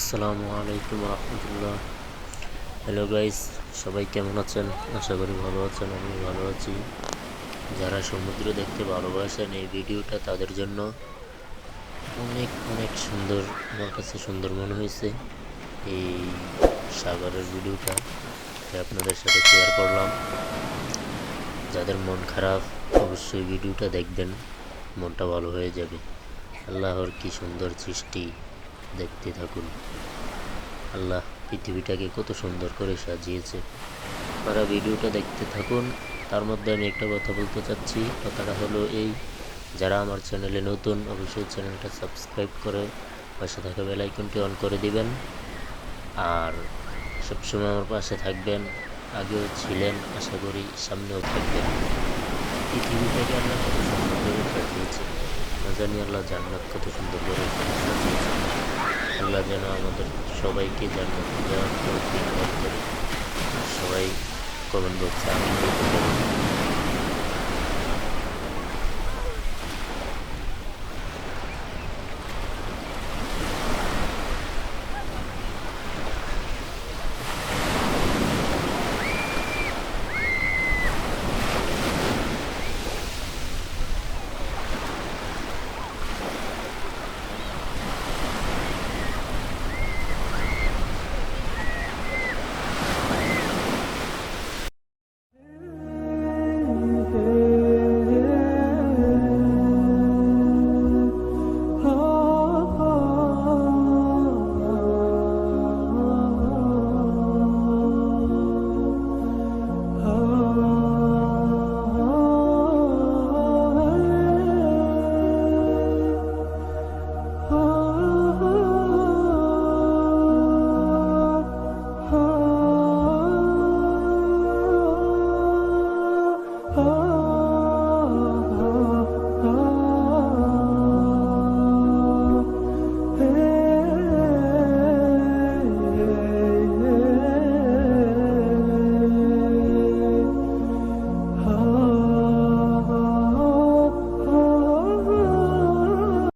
আসসালামু আলাইকুম রহমতুল্লাহ। Hello guys সবাই কেমন আছেন? আশা করি ভালো আছেন আমি ভালো আছি। যারা সমুদ্র দেখতে ভালোবাসেন এই ভিডিওটা তাদের জন্য অনেক অনেক সুন্দর, আমার কাছে সুন্দর মনে হয়েছে এই সাগরের ভিডিওটা। আপনাদের সাথে শেয়ার করলাম। যাদের মন খারাপ, অবশ্যই ভিডিওটা দেখবেন, মনটা ভালো হয়ে যাবে। আল্লাহর কি সুন্দর সৃষ্টি। দেখতে থাকুন। আল্লাহ পৃথিবীটাকে কত সুন্দর করে সাজিয়েছে। আপনারা ভিডিওটা দেখতে থাকুন। তার মধ্যে আমি একটা কথা বলতে চাচ্ছি। কথাটা হলো এই, যারা আমার চ্যানেলে নতুন, অবশ্যই চ্যানেলটা সাবস্ক্রাইব করে পাশে থাকা বেল আইকনটি অন করে দিবেন। আর সবসময় আমার পাশে থাকবেন। আগেও ছিলেন, আশা করি সামনেও থাকবেন। পৃথিবীটাকে আল্লাহ কত সুন্দর করে সাজিয়েছে। না জানি আল্লাহ জান্নাত কত সুন্দর করে আল্লাহ যেন আমাদের সবাইকে জানাতে দেওয়ার সবাই কমেন্ট বক্সে আমি